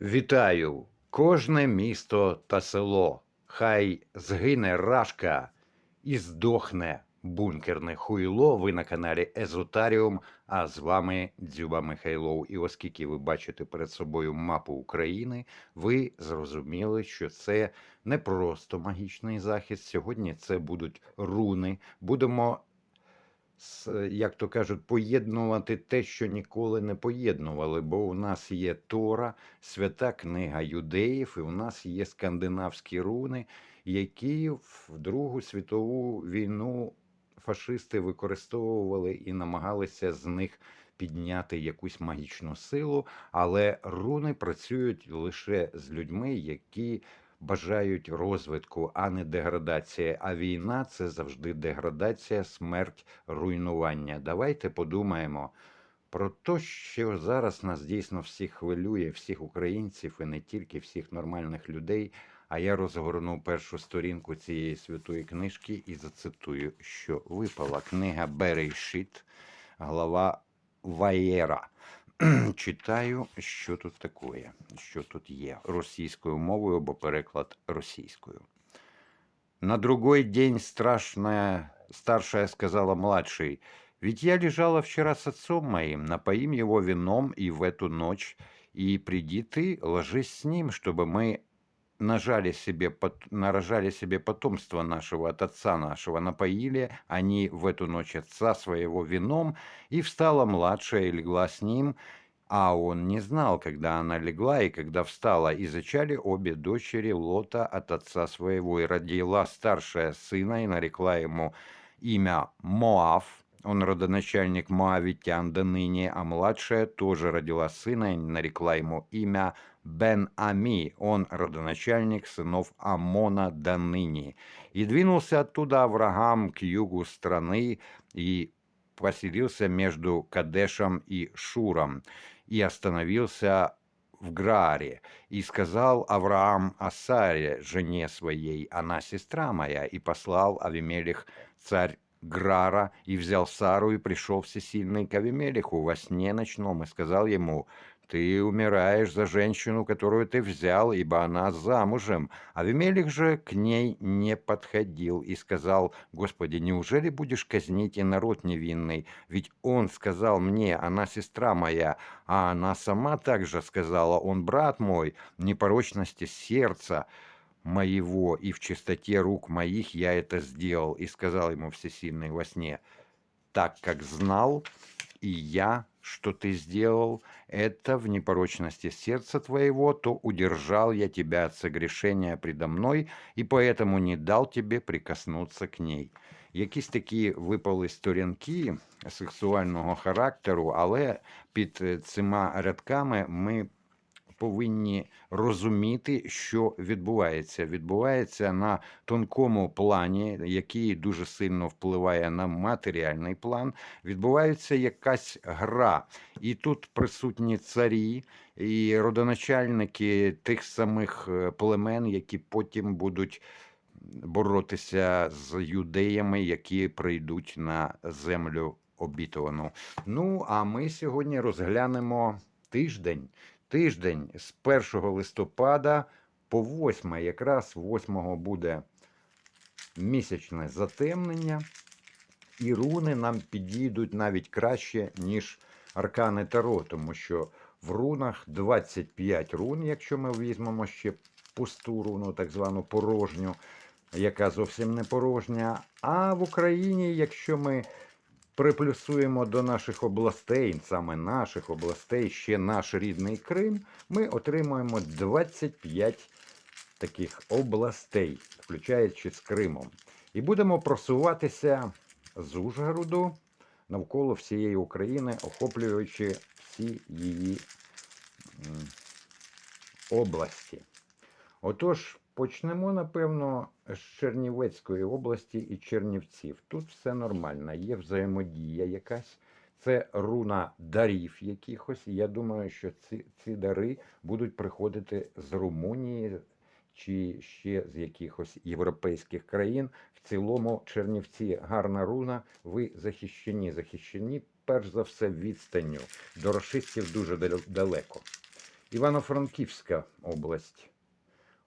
Вітаю! Кожне місто та село. Хай згине рашка і здохне бункерне хуйло. Ви на каналі Езотаріум. А з вами Дзюба Михайлов. І оскільки ви бачите перед собою мапу України, ви зрозуміли, що це не просто магічний захист. Сьогодні це будуть руни. Будемо як то кажуть, поєднувати те, що ніколи не поєднували, бо у нас є Тора, свята книга юдеїв, і у нас є скандинавські руни, які в Другу світову війну фашисти використовували і намагалися з них підняти якусь магічну силу, але руни працюють лише з людьми, які бажають розвитку, а не деградація. А війна це завжди деградація, смерть, руйнування. Давайте подумаємо про те, що зараз нас дійсно всіх хвилює, всіх українців і не тільки всіх нормальних людей. А я розгорну першу сторінку цієї святої книжки і зацитую, що випала книга Берейшит, глава Ваєра. Читаю, що тут таке, що тут є російською мовою або переклад російською. На другой день страшная старшая сказала младшей, «Ведь я лежала вчера с отцом моим, напоим его вином и в эту ночь, и приди ты, ложись с ним, чтобы мы нажали себе, нарожали себе потомство нашего от отца нашего, напоили они в эту ночь отца своего вином, и встала младшая и легла с ним, а он не знал, когда она легла и когда встала, и зачали обе дочери Лота от отца своего, и родила старшая сына, и нарекла ему имя Моав, он родоначальник Моавитян до ныне, а младшая тоже родила сына, и нарекла ему имя Бен-Ами, он родоначальник сынов Амона до ныне. И двинулся оттуда Авраам к югу страны, и поселился между Кадешем и Шуром, и остановился в Граре. И сказал Авраам о Саре, жене своей, она сестра моя, и послал Авимелих царь Грара, и взял Сару, и пришел всесильный к Авимелиху во сне ночном, и сказал ему, «Ты умираешь за женщину, которую ты взял, ибо она замужем». Авимелих же к ней не подходил и сказал, «Господи, неужели будешь казнить и народ невинный? Ведь он сказал мне, она сестра моя, а она сама также сказала, он брат мой, непорочности сердца моего и в чистоте рук моих я это сделал. И сказал ему всесильный во сне, так как знал и я, что ты сделал это в непорочности сердца твоего, то удержал я тебя от согрешения предо мной, и поэтому не дал тебе прикоснуться к ней. Якісь такі випали сторінки сексуального характеру, але під е, цими рядками ми повинні розуміти, що відбувається. Відбувається на тонкому плані, який дуже сильно впливає на матеріальний план. Відбувається якась гра, і тут присутні царі і родоначальники тих самих е, племен, які потім будуть боротися з юдеями, які прийдуть на землю обітовану. Ну, а ми сьогодні розглянемо тиждень. Тиждень з 1 листопада по 8, якраз 8 буде місячне затемнення, і руни нам підійдуть навіть краще, ніж аркани Таро, тому що в рунах 25 рун, якщо ми візьмемо ще пусту руну, так звану порожню, яка зовсім не порожня. А в Україні, якщо ми приплюсуємо до наших областей, саме наших областей, ще наш рідний Крим, ми отримуємо 25 таких областей, включаючи з Кримом. І будемо просуватися з Ужгороду навколо всієї України, охоплюючи всі її області. Отож, почнемо, напевно, з Чернівецької області і Чернівців. Тут все нормально, є взаємодія якась. Це руна дарів якихось. Я думаю, що ці, ці дари будуть приходити з Румунії чи ще з якихось європейських країн. В цілому, Чернівці гарна руна. Ви захищені, захищені, перш за все, відстанню. До рашистів дуже далеко. Івано-Франківська область.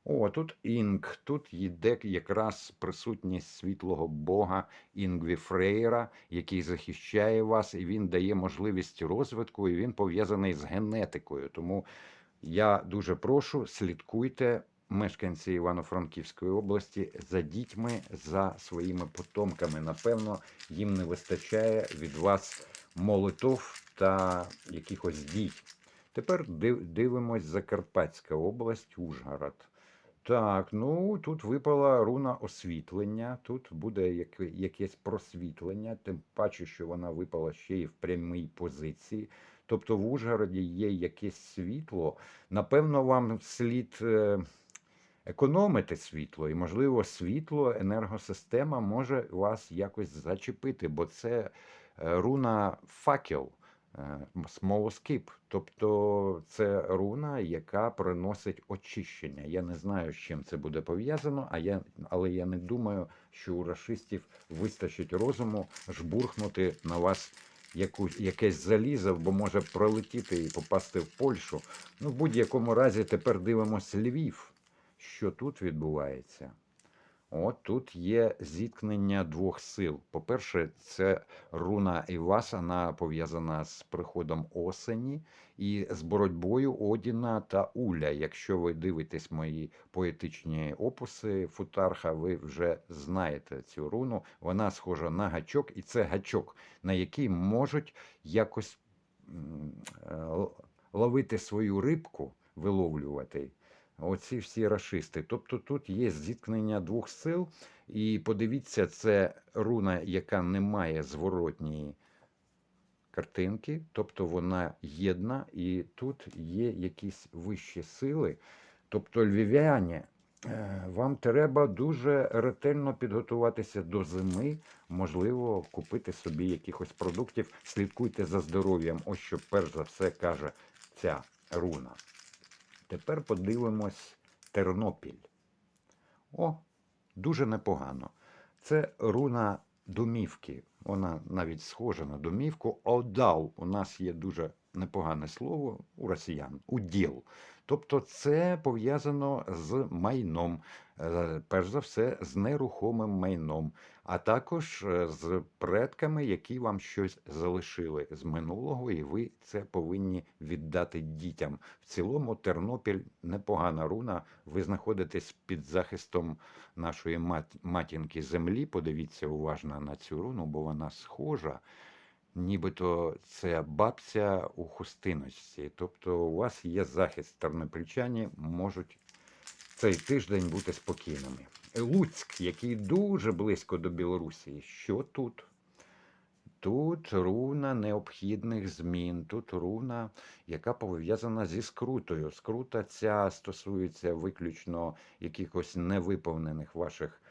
О, тут Інг, тут йде якраз присутність світлого Бога Інгві Фрейра, який захищає вас, і він дає можливість розвитку, і він пов'язаний з генетикою. Тому я дуже прошу, слідкуйте, мешканці Івано-Франківської області, за дітьми, за своїми потомками. Напевно, їм не вистачає від вас молитов та якихось дій. Тепер дивимось Закарпатська область, Ужгород. Так, ну тут випала руна освітлення, тут буде якесь просвітлення, тим паче, що вона випала ще й в прямій позиції. Тобто в Ужгороді є якесь світло. Напевно, вам слід е, економити світло, і, можливо, світло, енергосистема може вас якось зачепити, бо це е, руна факел. Е, Смолоскип, тобто це руна, яка приносить очищення. Я не знаю, з чим це буде пов'язано, а я, але я не думаю, що у рашистів вистачить розуму жбурхнути на вас якусь, якесь залізо, бо може пролетіти і попасти в Польщу. Ну, в будь-якому разі тепер дивимось Львів, що тут відбувається. От тут є зіткнення двох сил. По-перше, це руна Іваса, пов'язана з приходом осені і з боротьбою Одіна та Уля. Якщо ви дивитесь мої поетичні опуси Футарха, ви вже знаєте цю руну. Вона схожа на гачок, і це гачок, на який можуть якось е, ловити свою рибку, виловлювати. Оці всі рашисти. Тобто тут є зіткнення двох сил, і подивіться, це руна, яка не має зворотньої картинки, тобто вона єдна, і тут є якісь вищі сили. Тобто, львів'яні, е, вам треба дуже ретельно підготуватися до зими, можливо, купити собі якихось продуктів, слідкуйте за здоров'ям. Ось що перш за все каже ця руна. Тепер подивимось Тернопіль. О, дуже непогано. Це руна домівки. Вона навіть схожа на домівку. Одал у нас є дуже непогане слово у росіян уділ. Тобто це пов'язано з майном, е, перш за все, з нерухомим майном, а також е, з предками, які вам щось залишили з минулого, і ви це повинні віддати дітям. В цілому Тернопіль непогана руна. Ви знаходитесь під захистом нашої мат- матінки землі. Подивіться уважно на цю руну, бо вона схожа. Нібито це бабця у хустиночці. Тобто у вас є захист. Тернопільчані можуть цей тиждень бути спокійними. Луцьк, який дуже близько до Білорусі. Що тут? Тут руна необхідних змін, тут руна, яка пов'язана зі скрутою. Скрута ця стосується виключно якихось невиповнених ваших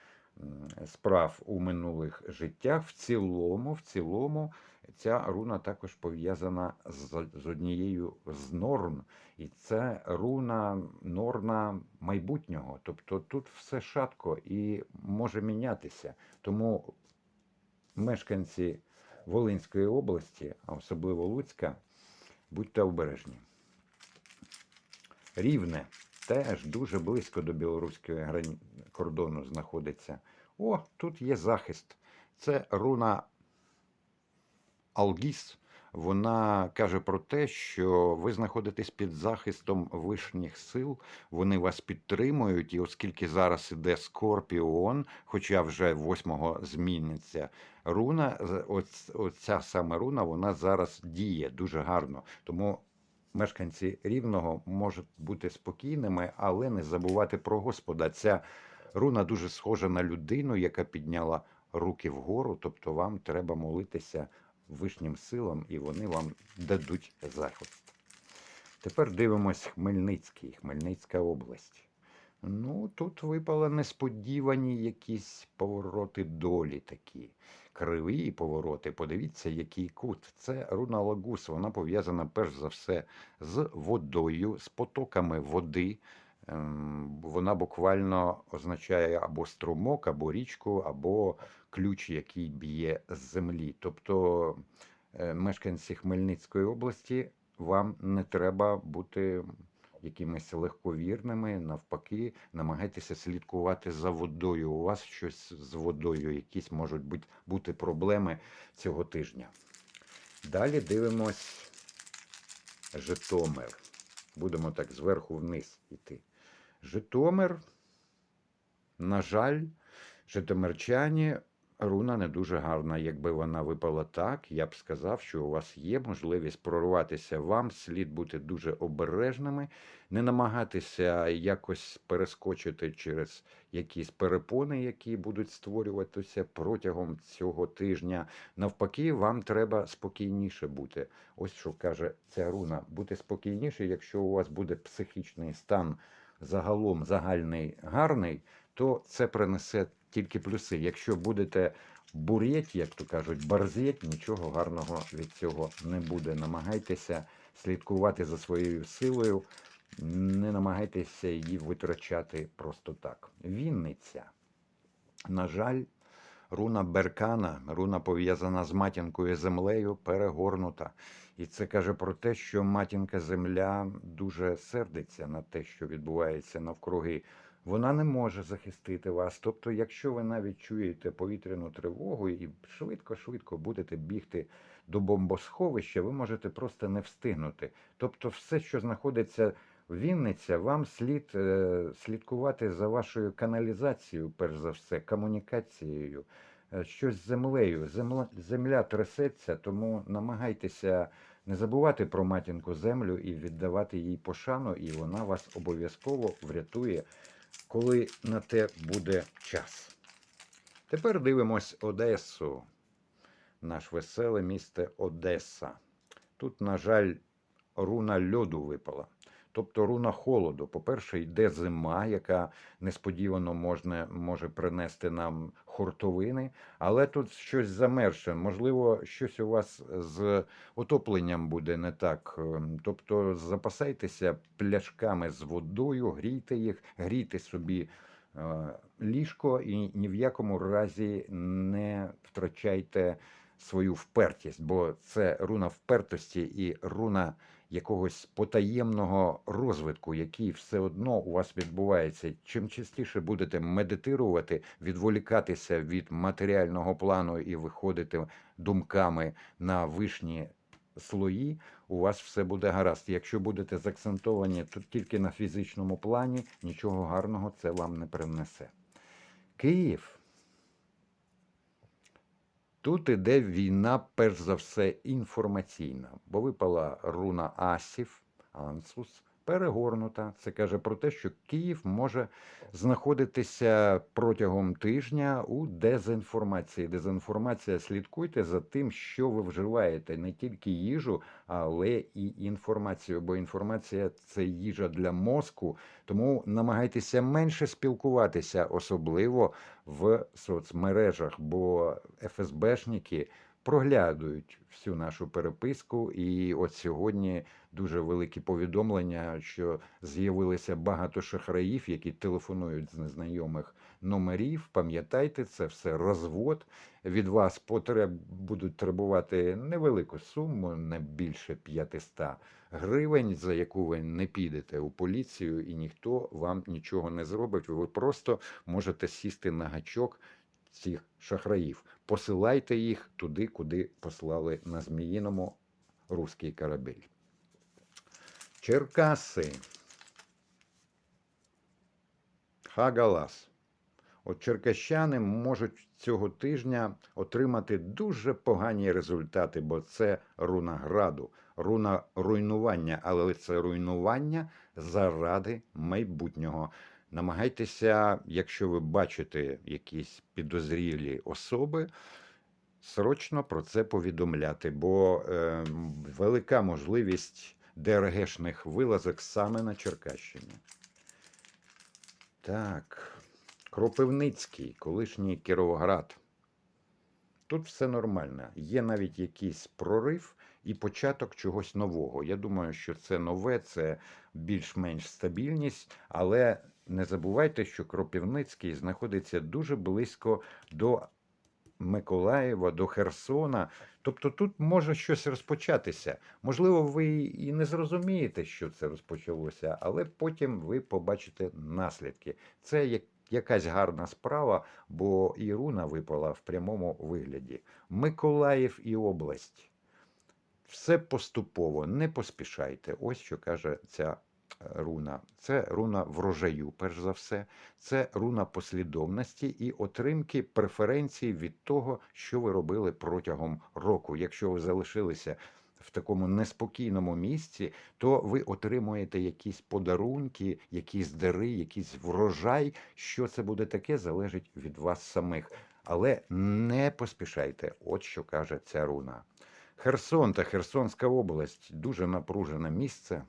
справ у минулих життях. В цілому, в цілому, ця руна також пов'язана з, з однією з норм. І це руна норма майбутнього. Тобто тут все шатко і може мінятися. Тому мешканці Волинської області, а особливо Луцька, будьте обережні. Рівне теж дуже близько до білоруського кордону знаходиться. О, тут є захист. Це руна Алгіс. Вона каже про те, що ви знаходитесь під захистом вишніх сил, вони вас підтримують, і оскільки зараз іде Скорпіон, хоча вже восьмого зміниться руна, оця саме руна, вона зараз діє дуже гарно. Тому мешканці рівного можуть бути спокійними, але не забувати про Господа. Ця руна дуже схожа на людину, яка підняла руки вгору, тобто вам треба молитися вишнім силам, і вони вам дадуть захист. Тепер дивимось Хмельницький, Хмельницька область. Ну, тут випали несподівані якісь повороти долі такі. Криві повороти. Подивіться, який кут. Це руна Лагус. Вона пов'язана перш за все з водою, з потоками води. Ем, Вона буквально означає або струмок, або річку, або ключ, який б'є з землі. Тобто е, мешканці Хмельницької області вам не треба бути якимись легковірними. Навпаки, намагайтеся слідкувати за водою. У вас щось з водою, якісь можуть бути, бути проблеми цього тижня. Далі дивимось Житомир. Будемо так зверху вниз йти. Житомир, на жаль, житомирчані руна не дуже гарна. Якби вона випала так, я б сказав, що у вас є можливість прорватися. Вам слід бути дуже обережними, не намагатися якось перескочити через якісь перепони, які будуть створюватися протягом цього тижня. Навпаки, вам треба спокійніше бути. Ось що каже ця руна: бути спокійніше, якщо у вас буде психічний стан загалом загальний гарний, то це принесе тільки плюси. Якщо будете бурєть, як то кажуть, барзєть, нічого гарного від цього не буде. Намагайтеся слідкувати за своєю силою, не намагайтеся її витрачати просто так. Вінниця. На жаль, руна Беркана, руна пов'язана з матінкою землею, перегорнута. І це каже про те, що матінка земля дуже сердиться на те, що відбувається навкруги. Вона не може захистити вас. Тобто, якщо ви навіть чуєте повітряну тривогу і швидко-швидко будете бігти до бомбосховища, ви можете просто не встигнути. Тобто, все, що знаходиться в Вінниця, вам слід е, слідкувати за вашою каналізацією, перш за все, комунікацією, е, щось з землею. Земля, земля трясеться, тому намагайтеся не забувати про матінку землю і віддавати їй пошану, і вона вас обов'язково врятує, коли на те буде час. Тепер дивимось Одесу, наш веселе місто Одеса. Тут, на жаль, руна льоду випала. Тобто руна холоду. По-перше, йде зима, яка несподівано можна, може принести нам хуртовини, але тут щось замерше. Можливо, щось у вас з отопленням буде не так. Ем, Тобто запасайтеся пляшками з водою, грійте їх, грійте собі е, ліжко і ні в якому разі не втрачайте свою впертість, бо це руна впертості і руна якогось потаємного розвитку, який все одно у вас відбувається. Чим частіше будете медитирувати, відволікатися від матеріального плану і виходити думками на вишні слої, у вас все буде гаразд. Якщо будете заакцентовані тут тільки на фізичному плані, нічого гарного це вам не принесе. Київ. Тут іде війна, перш за все, інформаційна, бо випала руна Асів, Ансус, перегорнута. Це каже про те, що Київ може знаходитися протягом тижня у дезінформації. Дезінформація слідкуйте за тим, що ви вживаєте, не тільки їжу, але і інформацію. Бо інформація це їжа для мозку, тому намагайтеся менше спілкуватися, особливо в соцмережах, бо ФСБшники проглядують всю нашу переписку. І от сьогодні дуже великі повідомлення, що з'явилося багато шахраїв, які телефонують з незнайомих номерів. Пам'ятайте, це все розвод. Від вас потреб будуть требувати невелику суму, не більше 500 гривень, за яку ви не підете у поліцію, і ніхто вам нічого не зробить. Ви просто можете сісти на гачок цих шахраїв. Посилайте їх туди, куди послали на Зміїному руський корабель. Черкаси. Хагалас. От черкащани можуть цього тижня отримати дуже погані результати, бо це руна граду, руна руйнування, але це руйнування заради майбутнього. Намагайтеся, якщо ви бачите якісь підозрілі особи, срочно про це повідомляти, бо е, велика можливість ДРГшних вилазок саме на Черкащині. Так, Кропивницький, колишній Кіровоград. Тут все нормально. Є навіть якийсь прорив і початок чогось нового. Я думаю, що це нове, це більш-менш стабільність, але не забувайте, що Кропивницький знаходиться дуже близько до Миколаєва до Херсона. Тобто тут може щось розпочатися. Можливо, ви і не зрозумієте, що це розпочалося, але потім ви побачите наслідки. Це як якась гарна справа, бо і руна випала в прямому вигляді. Миколаїв і область. Все поступово, не поспішайте. Ось що каже ця руна. Це руна врожаю, перш за все. Це руна послідовності і отримки преференцій від того, що ви робили протягом року. Якщо ви залишилися в такому неспокійному місці, то ви отримуєте якісь подарунки, якісь дари, якийсь врожай. Що це буде таке, залежить від вас самих. Але не поспішайте, от що каже ця руна. Херсон та Херсонська область дуже напружене місце.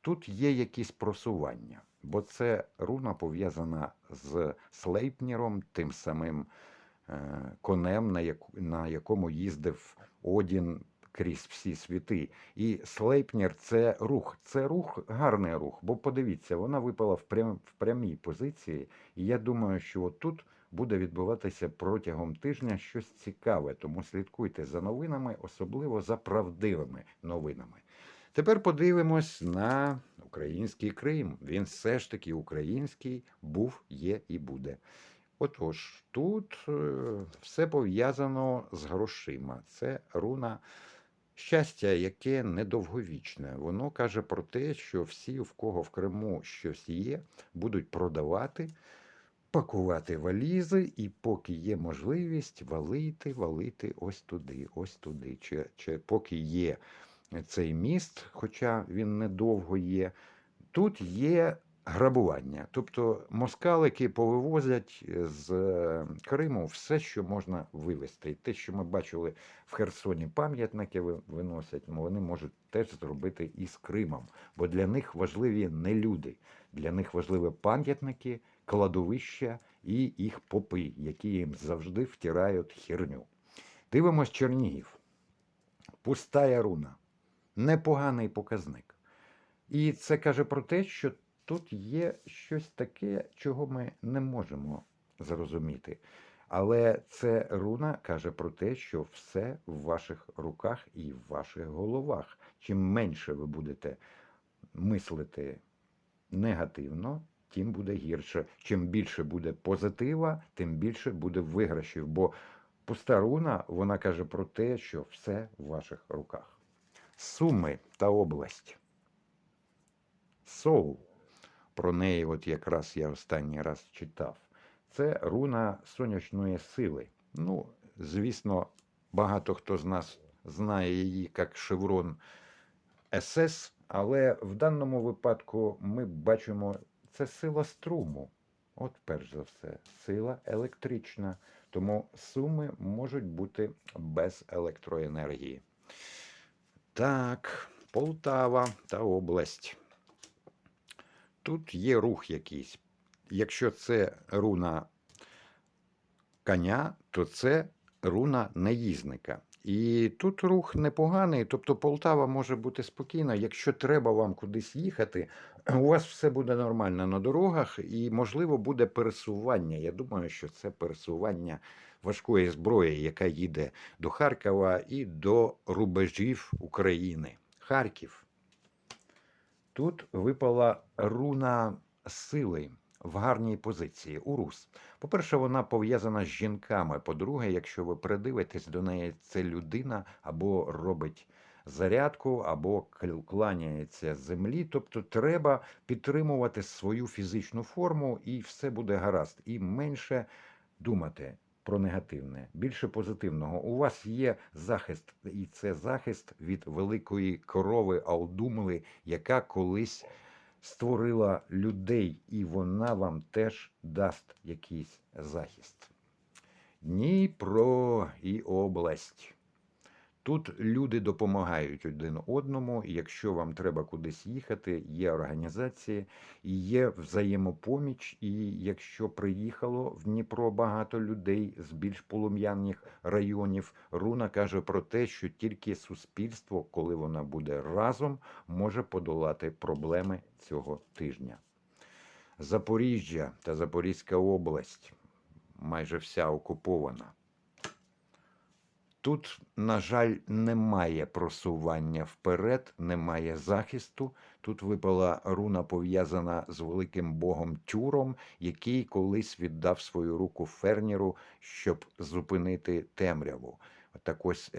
Тут є якісь просування, бо це руна пов'язана з Слейпніром, тим самим е, конем, на, якому їздив Одін крізь всі світи. І Слейпнір це рух. Це рух, гарний рух. Бо подивіться, вона випала в, прям, в прямій позиції. І я думаю, що от тут буде відбуватися протягом тижня щось цікаве. Тому слідкуйте за новинами, особливо за правдивими новинами. Тепер подивимось на український Крим. Він все ж таки український, був, є і буде. Отож, тут е, все пов'язано з грошима. Це руна щастя, яке недовговічне. Воно каже про те, що всі, в кого в Криму щось є, будуть продавати, пакувати валізи, і поки є можливість валити, валити ось туди, ось туди. Чи, чи поки є цей міст, хоча він недовго є, тут є грабування. Тобто москалики повивозять з е, Криму все, що можна вивезти. І те, що ми бачили в Херсоні, пам'ятники виносять, ну, вони можуть теж зробити і з Кримом, бо для них важливі не люди, для них важливі пам'ятники, кладовища і їх попи, які їм завжди втирають херню. Дивимось Чернігів. Пустая руна. Непоганий показник. І це каже про те, що тут є щось таке, чого ми не можемо зрозуміти. Але це руна каже про те, що все в ваших руках і в ваших головах. Чим менше ви будете мислити негативно, тим буде гірше. Чим більше буде позитива, тим більше буде виграшів. Бо пуста руна, вона каже про те, що все в ваших руках. Суми та область. Соул. Про неї, от якраз я останній раз читав. Це руна сонячної сили. Ну, звісно, багато хто з нас знає її як шеврон СС, але в даному випадку ми бачимо це сила струму. От перш за все, сила електрична. Тому суми можуть бути без електроенергії. Так, Полтава та область. Тут є рух якийсь. Якщо це руна коня, то це руна наїзника. І тут рух непоганий, тобто Полтава може бути спокійна. Якщо треба вам кудись їхати, у вас все буде нормально на дорогах і, можливо, буде пересування. Я думаю, що це пересування важкої зброї, яка їде до Харкова і до рубежів України. Харків. Тут випала руна сили в гарній позиції. Урус. По-перше, вона пов'язана з жінками. По-друге, якщо ви придивитесь до неї, це людина або робить зарядку, або кл- кланяється землі. Тобто треба підтримувати свою фізичну форму, і все буде гаразд. І менше думати про негативне, більше позитивного. У вас є захист, і це захист від великої корови Алдумли, яка колись створила людей, і вона вам теж дасть якийсь захист. Дніпро і область. Тут люди допомагають один одному. Якщо вам треба кудись їхати, є організації, є взаємопоміч. І якщо приїхало в Дніпро багато людей з більш полум'яних районів, руна каже про те, що тільки суспільство, коли воно буде разом, може подолати проблеми цього тижня. Запоріжжя та Запорізька область. майже вся окупована. Тут, на жаль, немає просування вперед, немає захисту. Тут випала руна пов'язана з великим богом Тюром, який колись віддав свою руку Ферніру, щоб зупинити темряву. Так ось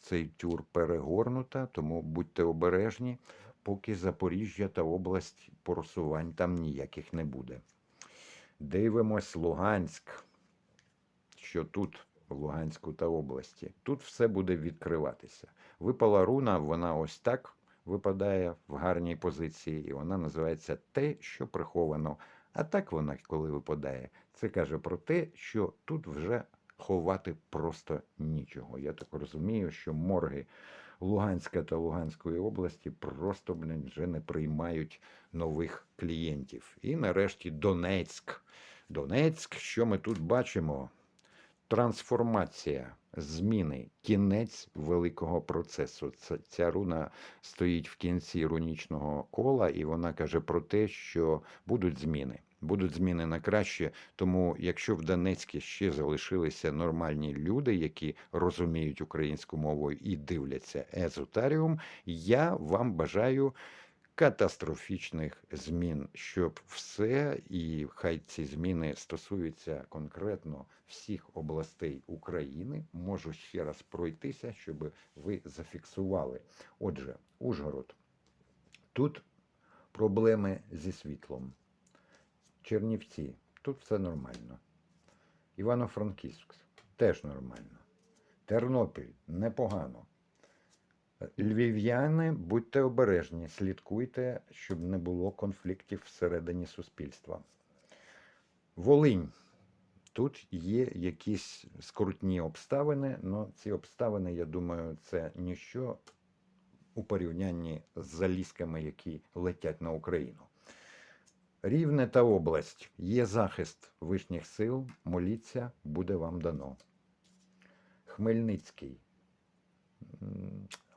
цей тюр перегорнута, тому будьте обережні, поки Запоріжжя та область просувань там ніяких не буде. Дивимось Луганськ. Що тут, Луганську та області, тут все буде відкриватися. Випала руна, вона ось так випадає в гарній позиції, і вона називається те, що приховано. А так вона, коли випадає, це каже про те, що тут вже ховати просто нічого. Я так розумію, що морги Луганська та Луганської області просто блін, вже не приймають нових клієнтів. І нарешті Донецьк. Донецьк, що ми тут бачимо? Трансформація, зміни, кінець великого процесу. Це, ця руна стоїть в кінці рунічного кола, і вона каже про те, що будуть зміни. Будуть зміни на краще. Тому, якщо в Донецьку ще залишилися нормальні люди, які розуміють українську мову і дивляться езотаріум, я вам бажаю катастрофічних змін, щоб все, і хай ці зміни стосуються конкретно всіх областей України. Можу ще раз пройтися, щоб ви зафіксували. Отже, Ужгород. Тут проблеми зі світлом. Чернівці, тут все нормально. Івано-Франківськ теж нормально. Тернопіль непогано. Львів'яни, будьте обережні, слідкуйте, щоб не було конфліктів всередині суспільства. Волинь. Тут є якісь скрутні обставини, але ці обставини, я думаю, це ніщо у порівнянні з залізками, які летять на Україну. Рівне та область. Є захист вишніх сил, моліться, буде вам дано. Хмельницький.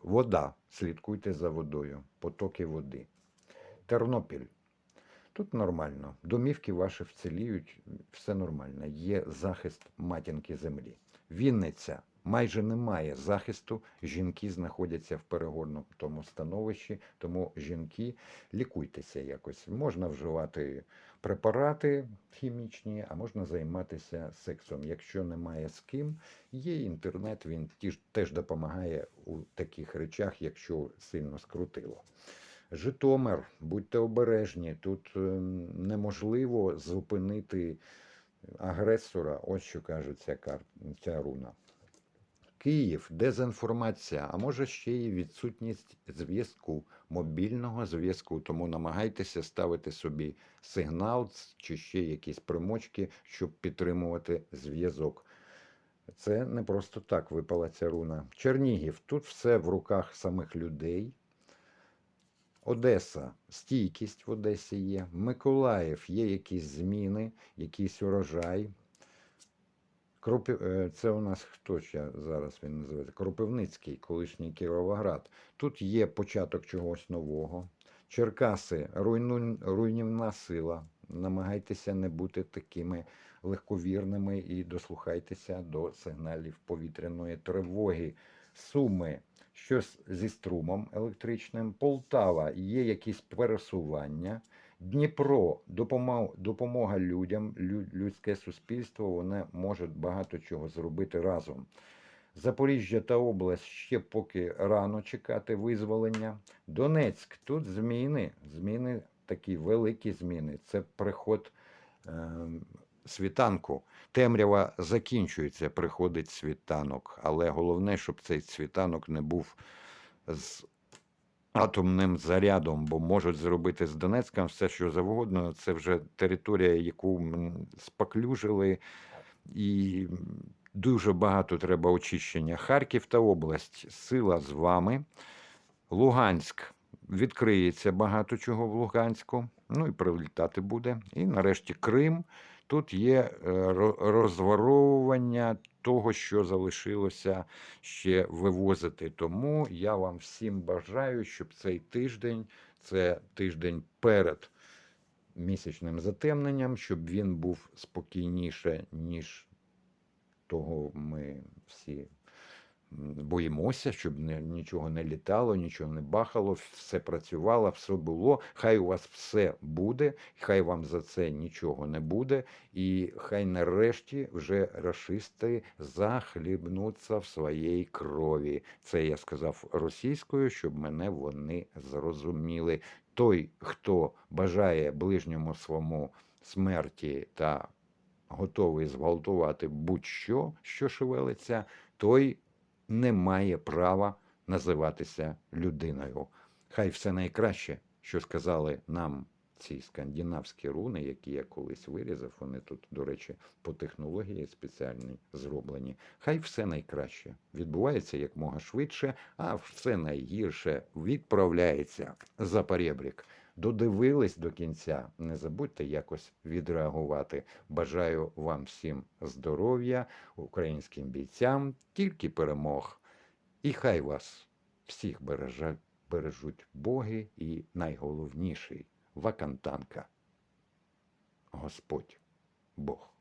Вода. Слідкуйте за водою. Потоки води. Тернопіль. Тут нормально. Домівки ваші вціліють, все нормально. Є захист матінки землі. Вінниця. Майже немає захисту. Жінки знаходяться в перегорнутому становищі, тому жінки лікуйтеся якось. Можна вживати препарати хімічні, а можна займатися сексом. Якщо немає з ким, є інтернет, він теж допомагає у таких речах, якщо сильно скрутило. Житомир, будьте обережні, тут ем, неможливо зупинити агресора. Ось що каже ця, кар... ця руна. Київ, дезінформація, а може ще й відсутність зв'язку, мобільного зв'язку. Тому намагайтеся ставити собі сигнал чи ще якісь примочки, щоб підтримувати зв'язок. Це не просто так випала ця руна. Чернігів, тут все в руках самих людей. Одеса, стійкість в Одесі є. Миколаїв є якісь зміни, якийсь урожай. Кропи... е, Це у нас хто ще зараз він називається? Кропивницький, колишній Кіровоград. Тут є початок чогось нового. Черкаси, руйну... руйнівна сила. Намагайтеся не бути такими легковірними і дослухайтеся до сигналів повітряної тривоги. Суми, щось зі струмом електричним. Полтава є якісь пересування. Дніпро допомога, людям, людське суспільство, воно може багато чого зробити разом. Запоріжжя та область ще поки рано чекати визволення. Донецьк, тут зміни, зміни такі великі зміни. Це приход е, світанку. Темрява закінчується, приходить світанок. Але головне, щоб цей світанок не був з атомним зарядом, бо можуть зробити з Донецьком все, що завгодно. Це вже територія, яку споклюжили, і дуже багато треба очищення. Харків та область, сила з вами. Луганськ. Відкриється багато чого в Луганську, ну і прилітати буде. І нарешті Крим. Тут є е, розворовування того, що залишилося ще вивозити. Тому я вам всім бажаю, щоб цей тиждень, це тиждень перед місячним затемненням, щоб він був спокійніше, ніж того ми всі боїмося, щоб нічого не літало, нічого не бахало, все працювало, все було. Хай у вас все буде, хай вам за це нічого не буде, і хай нарешті вже рашисти захлібнуться в своїй крові. Це я сказав російською, щоб мене вони зрозуміли. Той, хто бажає ближньому своєму смерті та готовий зґвалтувати будь-що, що шевелиться, той не має права називатися людиною. Хай все найкраще, що сказали нам ці скандинавські руни, які я колись вирізав, вони тут, до речі, по технології спеціальні зроблені. Хай все найкраще відбувається якмога швидше, а все найгірше відправляється за перебрік. Додивились до кінця. Не забудьте якось відреагувати. Бажаю вам всім здоров'я, українським бійцям, тільки перемог. І хай вас всіх бережуть боги і найголовніший вакантанка. Господь Бог.